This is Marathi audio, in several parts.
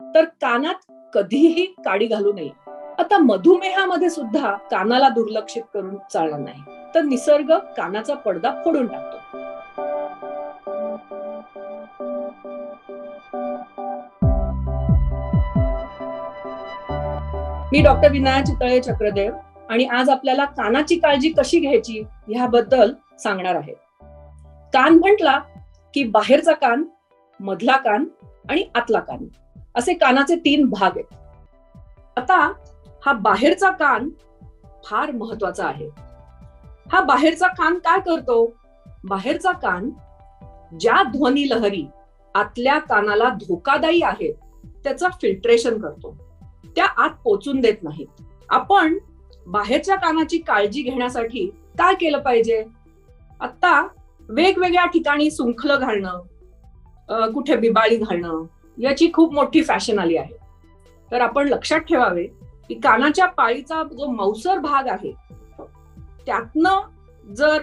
तर कानात कधीही काडी घालू नये. आता मधुमेहामध्ये सुद्धा कानाला दुर्लक्षित करून चालणार नाही. तर निसर्ग कानाचा पडदा फोडून टाकतो. मी डॉक्टर विनायक चितळे चक्रदेव आणि आज आपल्याला कानाची काळजी कशी घ्यायची ह्याबद्दल सांगणार आहे. कान म्हटला की बाहेरचा कान मधला कान आणि आतला कान. असे कानाचे तीन भाग आहेत. आता हा बाहेरचा कान फार महत्त्वाचा आहे. हा बाहेरचा कान काय करतो? बाहेरचा कान ज्या ध्वनी लहरी आतल्या कानाला धोकादायी आहेत त्याचं फिल्ट्रेशन करतो. त्या आत पोचून देत नाहीत. आपण बाहेरच्या कानाची काळजी घेण्यासाठी काय केलं पाहिजे? आता वेगवेगळ्या ठिकाणी सुंखलं घालणं कुठे बिबाळी घालणं याची खूप मोठी फॅशन आली आहे. तर आपण लक्षात ठेवावे की कानाच्या पाळीचा जो मौसर भाग आहे त्यातनं जर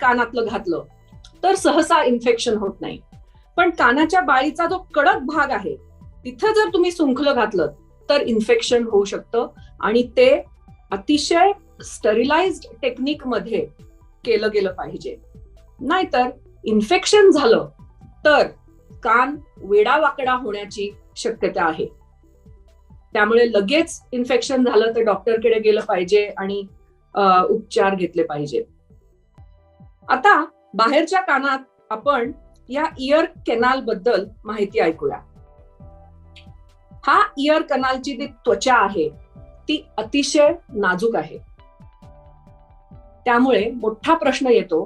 कानातलं घातलं तर सहसा इन्फेक्शन होत नाही. पण कानाच्या बाळीचा जो कडक भाग आहे तिथं जर तुम्ही सुंखलं घातलं तर इन्फेक्शन होऊ शकतं. आणि ते अतिशय स्टरिलाइज टेक्निकमध्ये केलं गेलं पाहिजे. नाहीतर इन्फेक्शन झालं तर कान वेडावाकडा होण्याची शक्यता आहे. त्यामुळे लगेच इन्फेक्शन झालं तर डॉक्टरकडे गेलं पाहिजे आणि उपचार घेतले पाहिजे. आता बाहेरच्या कानात आपण या इयर केनाल बद्दल माहिती ऐकूया. हा इयर कनालची जी त्वचा आहे ती अतिशय नाजूक आहे. त्यामुळे मोठा प्रश्न येतो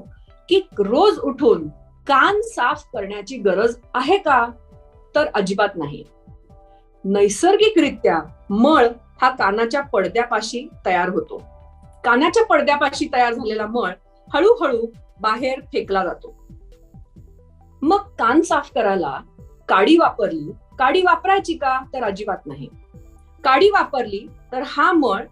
की रोज उठून कान साफ करण्याची गरज आहे का? तर अजिबात नाही. नैसर्गिकरित्या मळ हा कानाच्या पडद्यापाशी तयार होतो. कानाच्या पडद्यापाशी तयार झालेला मळ हळूहळू बाहेर फेकला जातो. मग कान साफ करायला काडी वापरली काडी वापरायची का? तर अजिबात नाही. काडी वापरली तर हा मळ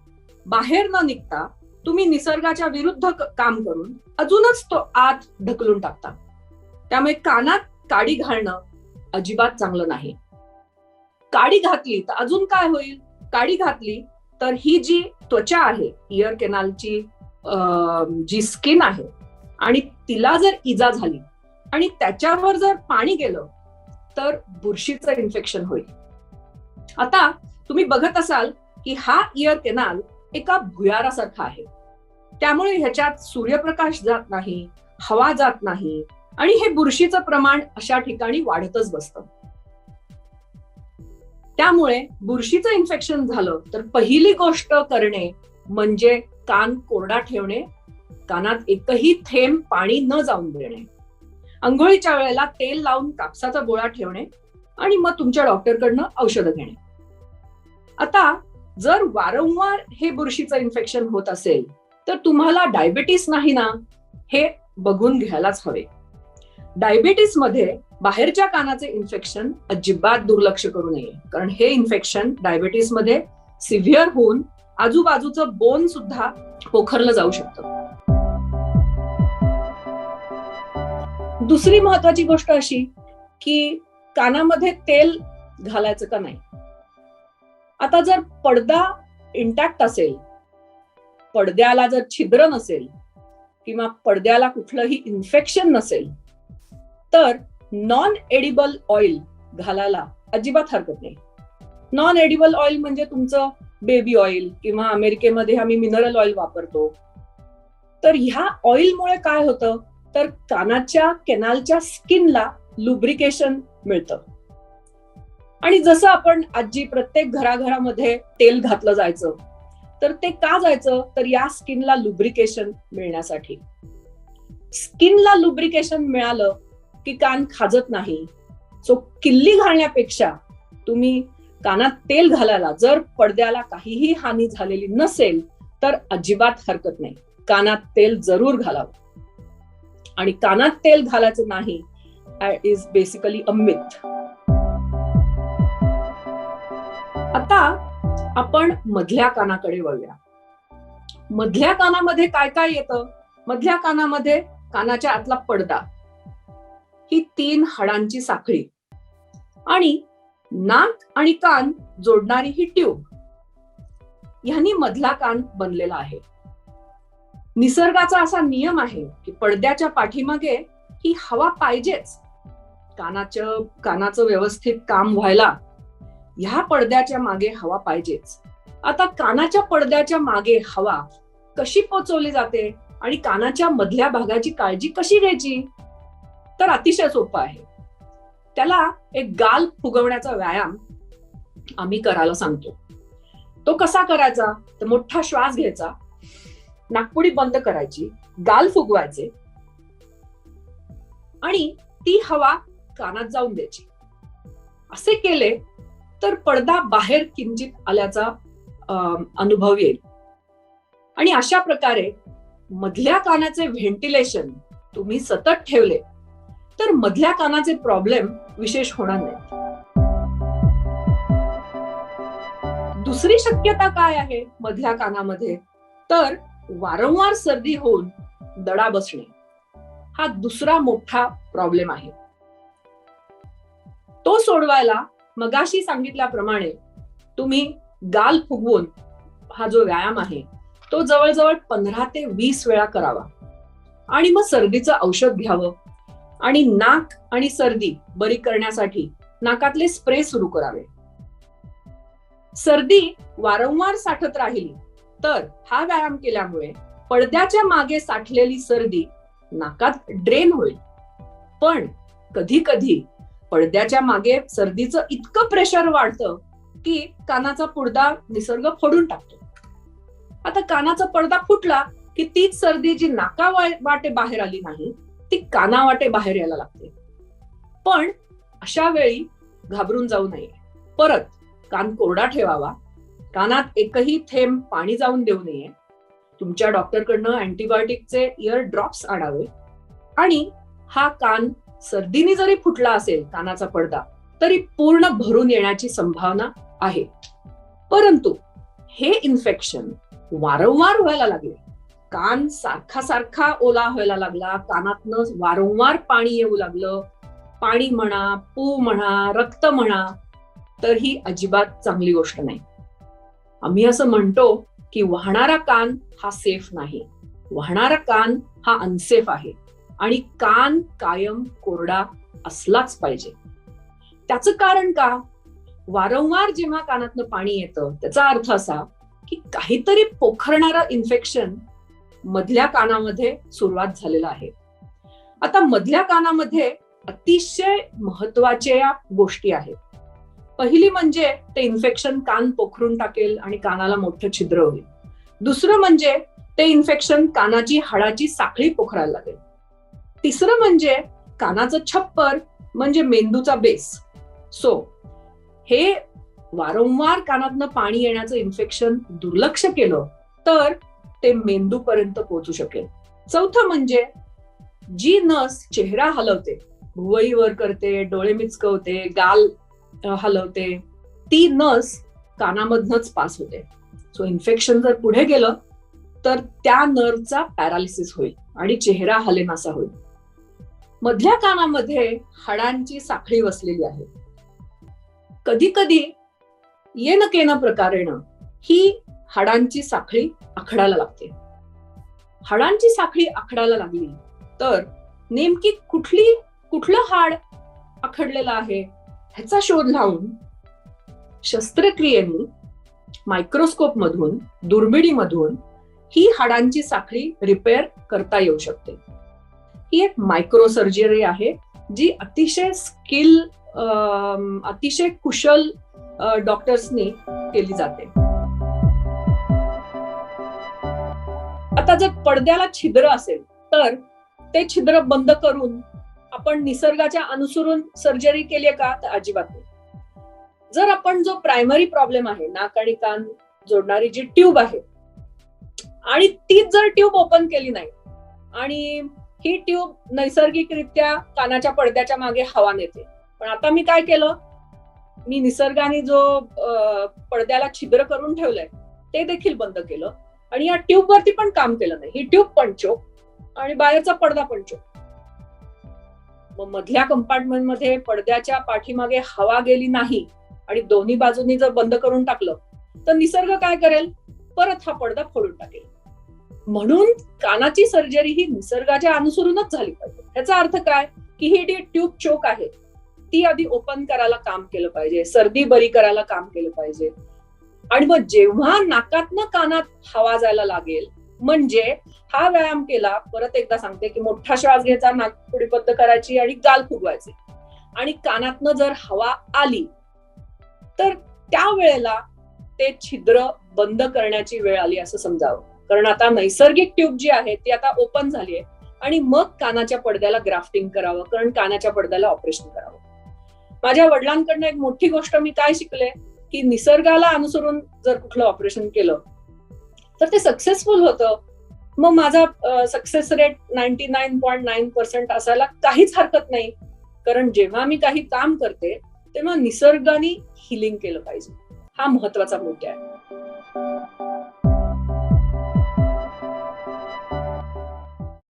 बाहेर न निघता तुम्ही निसर्गाच्या विरुद्ध काम करून अजूनच तो आत ढकलून टाकता. त्यामुळे कानात काडी घालणं अजिबात चांगलं नाही. काडी घातली तर अजून काय होईल? काडी घातली तर ही जी त्वचा आहे इयर केनालची जी स्किन आहे आणि तिला जर इजा झाली आणि त्याच्यावर जर पाणी गेलं तर बुरशीचं इन्फेक्शन होईल. आता तुम्ही बघत असाल की हा इयर केनाल एका भुयारासारखा आहे. त्यामुळे ह्याच्यात सूर्यप्रकाश जात नाही हवा जात नाही आणि हे बुरशीचं प्रमाण अशा ठिकाणी वाढतच बसतं. त्यामुळे बुरशीचं इन्फेक्शन झालं तर पहिली गोष्ट करणे म्हणजे कान कोरडा ठेवणे कानात एकही थेंब पाणी न जाऊन देणे. आंघोळीच्या वेळेला तेल लावून कापसाचा गोळा ठेवणे आणि मग तुमच्या डॉक्टरकडनं औषधं घेणे. आता जर वारंवार हे बुरशीचं इन्फेक्शन होत असेल तर तुम्हाला डायबिटीस नाही ना हे बघून घ्यायलाच हवे. डायबिटीसमध्ये बाहेरच्या कानाचे इन्फेक्शन अजिबात दुर्लक्ष करू नये. कारण हे इन्फेक्शन डायबिटीसमध्ये सिव्हिअर होऊन आजूबाजूचं बोन सुद्धा पोखरलं जाऊ शकतं. दुसरी महत्वाची गोष्ट अशी की कानामध्ये तेल घालायचं का नाही? आता जर पडदा इंटॅक्ट असेल पडद्याला जर छिद्र नसेल किंवा पडद्याला कुठलंही इन्फेक्शन नसेल तर नॉन एडिबल ऑइल घालायला अजिबात हरकत नाही. नॉन एडिबल ऑइल म्हणजे तुमचं बेबी ऑइल किंवा अमेरिकेमध्ये आम्ही मिनरल ऑइल वापरतो. तर ह्या ऑइलमुळे काय होतं? तर कानाच्या केनालच्या स्किनला लुब्रिकेशन मिळतं. आणि जसं आपण आजी प्रत्येक घराघरामध्ये तेल घातलं जायचं तर ते का जायचं? तर या स्किनला लुब्रिकेशन मिळण्यासाठी. स्किनला लुब्रिकेशन मिळालं की कान खाजत नाही. सो किल्ली घालण्यापेक्षा तुम्ही कानात तेल घालायला जर पडद्याला काहीही हानी झालेली नसेल तर अजिबात हरकत नाही. कानात तेल जरूर घालावं. आणि कानात तेल घालायचं नाही इज बेसिकली अमित आता आपण मधल्या कानाकडे वळूया. मधल्या कानामध्ये काय काय येतं? मधल्या कानामध्ये कानाच्या आतला पडदा. ही तीन हाडांची साखळी. आणि नाक आणि कान जोडणारी ही ट्यूब ह्यांनी मधला कान बनलेला आहे. निसर्गाचा असा नियम आहे की पडद्याच्या पाठीमागे ही हवा पाहिजेच. कानाचं कानाचं व्यवस्थित काम व्हायला ह्या पडद्याच्या मागे हवा पाहिजेच. आता कानाच्या पडद्याच्या मागे हवा कशी पोचवली जाते आणि कानाच्या मधल्या भागाची काळजी कशी घ्यायची? तर अतिशय सोपं आहे. त्याला एक गाल फुगवण्याचा व्यायाम आम्ही करायला सांगतो. तो कसा करायचा? तर मोठा श्वास घ्यायचा. नागपुडी बंद करायची. गाल फुगवायचे. आणि ती हवा कानात जाऊन द्यायची. असे केले तर पडदा बाहेर किंचित आल्याचा अनुभव येईल. आणि अशा प्रकारे मधल्या कानाचे व्हेंटिलेशन तुम्ही सतत ठेवले. तर मधल्या कानाचे प्रॉब्लेम विशेष होणार नाही दुसरी शक्यता काय आहे मधल्या कानामध्ये? तर वारंवार सर्दी होऊन दडा बसणे. हा दुसरा मोठा प्रॉब्लेम आहे. तो सोडवायला मगाशी सांगितल्याप्रमाणे तुम्ही गाल फुगवून हा जो व्यायाम आहे तो जवळजवळ पंधरा ते वीस वेळा करावा. आणि मग सर्दीचं औषध घ्यावं. आणि नाक आणि सर्दी बरी करण्यासाठी नाकातले स्प्रे सुरू करावे. सर्दी वारंवार साठत राहिली तर हा व्यायाम केल्यामुळे पडद्याच्या मागे साठलेली सर्दी नाकात ड्रेन होईल. पण कधी कधी पडद्याच्या मागे सर्दीचं इतकं प्रेशर वाढतं की कानाचा पुडदा निसर्ग फोडून टाकतो. आता कानाचा पडदा फुटला की तीच सर्दी जी नाका वाटे बाहेर आली नाही ती काना वाटे बाहेर यायला लागते. पण अशा वेळी घाबरून जाऊ नये. परत कान कोरडा ठेवावा. कानात एकही थेंब पाणी जाऊन देऊ नये. तुमच्या डॉक्टरकडनं अँटीबायोटिकचे इयर ड्रॉप्स आणावे. आणि हा कान सर्दीने जरी फुटला असेल कानाचा पडदा तरी पूर्ण भरून येण्याची संभावना आहे. परंतु हे इन्फेक्शन वारंवार व्हायला लागले. कान सारखा सारखा ओला व्हायला लागला. कानातनं वारंवार पाणी येऊ लागलं. पाणी म्हणा पू म्हणा रक्त म्हणा तर ही अजिबात चांगली गोष्ट नाही. आम्ही असं म्हणतो की वाहणारा कान हा सेफ नाही. वाहणारा कान हा अनसेफ आहे. आणि कान कायम कोरडा असलाच पाहिजे. त्याचं कारण का? वारंवार जेव्हा कानातनं पाणी येतं त्याचा अर्थ असा की काहीतरी पोखरणारं इन्फेक्शन मधल्या कानामध्ये सुरुवात झालेलं आहे. आता मधल्या कानामध्ये अतिशय महत्त्वाच्या गोष्टी आहेत. पहिली म्हणजे ते इन्फेक्शन कान पोखरून टाकेल आणि कानाला मोठं छिद्र होईल. दुसरं म्हणजे ते इन्फेक्शन कानाची हाडाची साखळी पोखरायला लागेल. तिसरं म्हणजे कानाचं छप्पर म्हणजे मेंदूचा बेस. सो हे वारंवार कानातनं पाणी येण्याचं इन्फेक्शन दुर्लक्ष केलं तर ते मेंदूपर्यंत पोहोचू शकेल. चौथं म्हणजे जी नस चेहरा हलवते भुवई वर करते डोळे मिचकवते गाल हलवते ती नस कानामधनच पास होते. सो इन्फेक्शन जर पुढे गेलं तर त्या नर्वचा पॅरालिसिस होईल आणि चेहरा हलेनासा होईल. मधल्या कानामध्ये हाडांची साखळी वसलेली आहे. कधी कधी येन केन प्रकारेण ही हाडांची साखळी आखडायला लागते. हाडांची साखळी आखडायला लागली तर नेमकी कुठली कुठलं हाड आखडलेलं आहे ह्याचा शोध लावून शस्त्रक्रियेने मायक्रोस्कोप मधून दुर्बिणीमधून ही हाडांची साखळी रिपेअर करता येऊ शकते. ही एक मायक्रो सर्जरी आहे जी अतिशय स्किल अतिशय कुशल डॉक्टर्सनी केली जाते. आता जर पडद्याला छिद्र असेल तर ते छिद्र बंद करून आपण निसर्गाच्या अनुसरून सर्जरी केली का? तर अजिबात नाही. जर आपण जो प्रायमरी प्रॉब्लेम आहे नाक आणि कान जोडणारी जी ट्यूब आहे आणि तीच जर ट्यूब ओपन केली नाही आणि ही ट्यूब नैसर्गिकरित्या कानाच्या पडद्याच्या मागे हवा नेते. पण आता मी काय केलं? मी निसर्गाने जो पडद्याला छिद्र करून ठेवलंय ते देखील बंद केलं. आणि या ट्यूब वरती पण काम केलं नाही. ही ट्यूब पण चोक आणि बाहेरचा पडदा पण चोक मग मधल्या कंपार्टमेंटमध्ये पडद्याच्या पाठीमागे हवा गेली नाही आणि दोन्ही बाजूनी जर बंद करून टाकलं तर निसर्ग काय करेल? परत हा पडदा फोडून टाकेल. म्हणून कानाची सर्जरी ही निसर्गाच्या अनुसरूनच झाली पाहिजे. ह्याचा अर्थ काय? की ही जी ट्यूब चोक आहे ती आधी ओपन करायला काम केलं पाहिजे. सर्दी बरी करायला काम केलं पाहिजे. आणि मग जेव्हा नाकातनं कानात हवा जायला लागेल म्हणजे हा व्यायाम केला परत एकदा सांगते की मोठा श्वास घ्यायचा नाकपुडी बद्ध करायची आणि गाल फुगवायचे. आणि कानातनं जर हवा आली तर त्या वेळेला ते छिद्र बंद करण्याची वेळ आली असं समजावं. कारण आता नैसर्गिक ट्यूब जी आहे ती आता ओपन झाली आहे. आणि मग कानाच्या पडद्याला ग्राफ्टिंग करावं कारण कानाच्या पडद्याला ऑपरेशन करावं. माझ्या वडिलांकडनं एक मोठी गोष्ट मी काय शिकले की निसर्गाला अनुसरून जर कुठलं ऑपरेशन केलं तर ते सक्सेसफुल होतं. मग माझा success rate ninety nine point nine percent असायला काहीच हरकत नाही. कारण जेव्हा मी काही काम करते तेव्हा निसर्गाने हिलिंग केलं पाहिजे. हा महत्त्वाचा मुद्दा आहे.